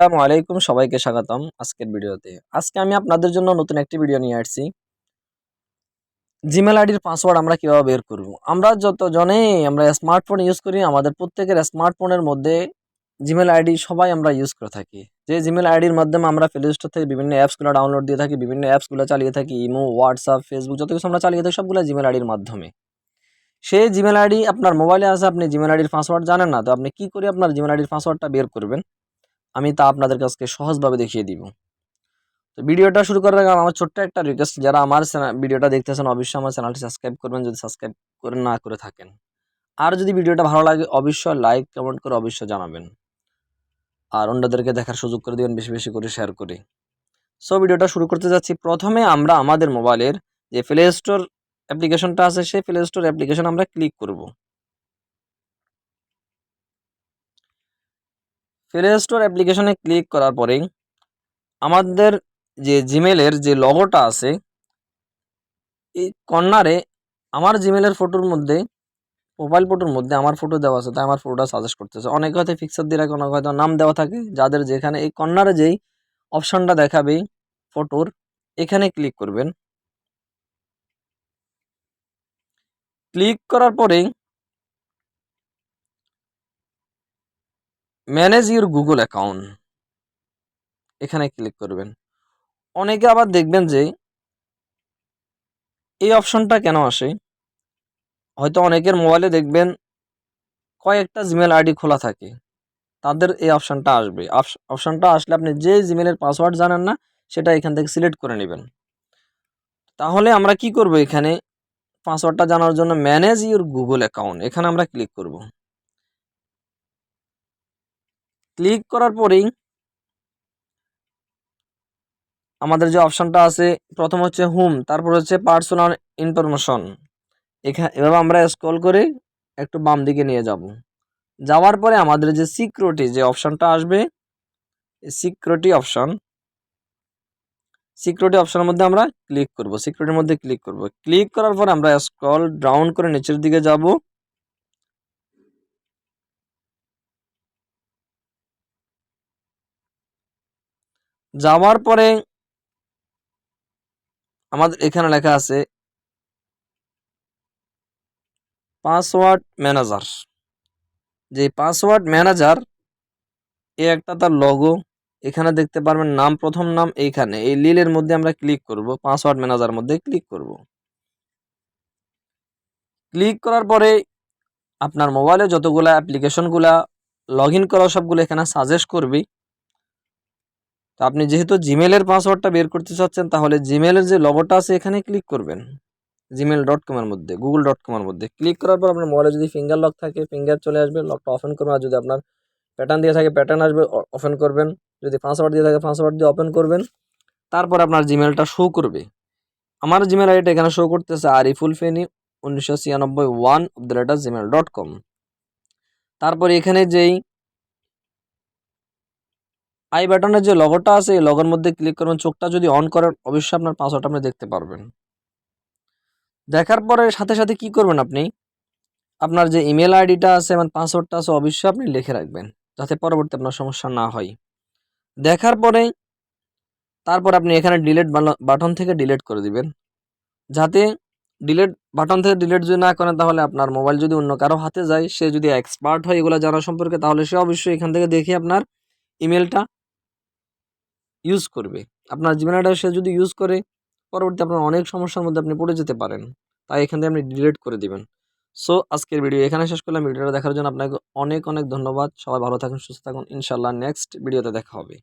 আসসালামু আলাইকুম, সবাইকে স্বাগতম আজকের ভিডিওতে। আজকে আমি আপনাদের জন্য নতুন একটি ভিডিও নিয়ে আসছি। জিমেল আইডির পাসওয়ার্ড আমরা কীভাবে বের করব? আমরা যত জনেই আমরা স্মার্টফোন ইউজ করি, আমাদের প্রত্যেকের স্মার্টফোনের মধ্যে জিমেল আইডি সবাই আমরা ইউজ করে থাকি। যে জিমেল আইডির মাধ্যমে আমরা প্লে স্টোর থেকে বিভিন্ন অ্যাপসগুলো ডাউনলোড দিয়ে থাকি, বিভিন্ন অ্যাপসগুলো চালিয়ে থাকি ইমো হোয়াটসঅ্যাপ ফেসবুক যত কিছু আমরা চালিয়ে থাকি, সবগুলো জিমেল আইডির মাধ্যমে। সেই জিমেল আইডি আপনার মোবাইলে আছে, আপনি জিমেল আইডির পাসওয়ার্ড জানেন না, তো আপনি কি করে আপনার জিমেল আইডির পাসওয়ার্ডটা বের করবেন? আমি তা আপনাদের কাছকে সহজভাবে দেখিয়ে দিব। তো ভিডিওটা শুরু করার আগে আমার ছোট্ট একটা রিকোয়েস্ট যারা আমার ভিডিওটা দেখতেছেন, অবশ্যই আমার চ্যানেলটি সাবস্ক্রাইব করবেন, যদি সাবস্ক্রাইব করে না করে থাকেন। আর যদি ভিডিওটা ভালো লাগে, অবশ্যই লাইক কমেন্ট করে অবশ্যই জানাবেন। আর অন্যদেরকে দেখার সুযোগ করে দিবেন, বেশি বেশি করে শেয়ার করে। সো ভিডিওটা শুরু করতে যাচ্ছি। প্রথমে আমরা আমাদের মোবাইলের যে প্লে স্টোর অ্যাপ্লিকেশনটা আছে, সেই প্লে স্টোর অ্যাপ্লিকেশন আমরা ক্লিক করব। প্লে স্টোর অ্যাপ্লিকেশনে ক্লিক করার পরেই আমাদের যে জিমেলের যে লগোটা আছে, এই কর্নারে আমার জিমেলের ফটোর মধ্যে প্রোফাইল ফটোর মধ্যে আমার ফটো দেওয়া আছে, তাই আমার ফটোটা সাজেস্ট করতেছে। অনেকে হয়তো পিকচার দিয়ে রাখে, অনেকে হয়তো নাম দেওয়া থাকে, যাদের যেখানে এই কর্নারে যেই অপশানটা দেখাবে ফটোর এখানে ক্লিক করবেন। ক্লিক করার পরেই ম্যানেজ ইউর গুগল অ্যাকাউন্ট এখানে ক্লিক করবেন। অনেকে আবার দেখবেন যে, এই অপশনটা কেন আসে? হয়তো অনেকের মোবাইলে দেখবেন, কয়েকটা জিমেল আইডি খোলা থাকে। তাদের এই অপশানটা আসবে। অপশানটা আসলে আপনি যে জিমেলের পাসওয়ার্ড জানেন না, সেটা এখান থেকে সিলেক্ট করে নেবেন। তাহলে আমরা কি করব এখানে? পাসওয়ার্ডটা জানার জন্য ম্যানেজ ইউর গুগল অ্যাকাউন্ট এখানে আমরা ক্লিক করব। ক্লিক করার পরেই আমাদের যে অপশানটা আছে, প্রথম হচ্ছে হোম, তারপর হচ্ছে পার্সোনাল ইনফরমেশন। এখানে এভাবে আমরা স্ক্রল করে একটু বাম দিকে নিয়ে যাব। যাওয়ার পরে আমাদের যে সিকিউরিটি, যে অপশানটা আসবে সিকিউরিটি অপশান, সিকিউরিটি অপশানের মধ্যে আমরা ক্লিক করব, সিকিউরিটির মধ্যে ক্লিক করব। ক্লিক করার পর আমরা স্ক্রল ডাউন করে নিচের দিকে যাব। যাওয়ার পরে আমাদের এখানে লেখা আছে, পাসওয়ার্ড ম্যানেজার। যে পাসওয়ার্ড ম্যানেজার, এ একটা তার লগো এখানে দেখতে পারবেন নাম, প্রথম নাম এইখানে। এই লিলের মধ্যে আমরা ক্লিক করব, পাসওয়ার্ড ম্যানেজার মধ্যে ক্লিক করব। ক্লিক করার পরে আপনার মোবাইলে যতগুলা অ্যাপ্লিকেশনগুলা লগ ইন করা সবগুলো এখানে সাজেস্ট করবে তো আপনি যেহেতু জিমেলের পাসওয়ার্ডটা বের করতে চাচ্ছেন, তাহলে জিমেলের যে লগোটা আছে এখানে ক্লিক করবেন। জিমেল ডট কমের মধ্যে গুগল ডট কমের মধ্যে। ক্লিক করার পর আপনার মোবাইলে যদি ফিঙ্গার লক থাকে ফিঙ্গার চলে আসবে লকটা ওপেন করবেন। আর যদি আপনার প্যাটার্ন দিয়ে থাকে প্যাটার্ন আসবে ওপেন করবেন। যদি পাসওয়ার্ড দিয়ে থাকে পাসওয়ার্ড দিয়ে ওপেন করবেন। তারপর আপনার জিমেলটা শো করবে। আমার জিমেল আইডিটা এখানে শো করতেছে আরিফুল ফেনি উনিশশো ছিয়ানব্বই one of the letter Gmail dot com তারপর এখানে যেই আই বাটনের যে লগোটা আছে, এই লগোর মধ্যে ক্লিক করবেন। চোখটা যদি অন করেন, অবশ্যই আপনার পাসওয়ার্ড আপনি দেখতে পারবেন। দেখার পরে সাথে সাথে কি করবেন আপনি? আপনার যে ইমেল আইডিটা আছে এবং পাসওয়ার্ডটা আছে, অবশ্যই আপনি লিখে রাখবেন, যাতে পরবর্তী আপনার সমস্যা না হয়। দেখার পরে তারপর আপনি এখানে ডিলেট বাটন থেকে ডিলিট করে দিবেন। যাতে ডিলেট বাটন থেকে ডিলিট যদি না করেন, তাহলে আপনার মোবাইল যদি অন্য কারও হাতে যায়, সে যদি এক্সপার্ট হয় এগুলো জানা সম্পর্কে, তাহলে সে অবশ্যই এখান থেকে দেখে আপনার ইমেলটা ইউজ করবে। আপনার জিমেল সে যদি ইউজ করে, পরবর্তী আপনার অনেক সমস্যার মধ্যে আপনি পড়ে যেতে পারেন। তাই এখান থেকে আপনি ডিলিট করে দিবেন। সো আজকের ভিডিও এখানে শেষ করলাম। ভিডিওটা দেখার জন্য আপনাকে অনেক অনেক ধন্যবাদ। সবাই ভালো থাকুন, সুস্থ থাকুন। ইনশাল্লাহ নেক্সট ভিডিওতে দেখা হবে।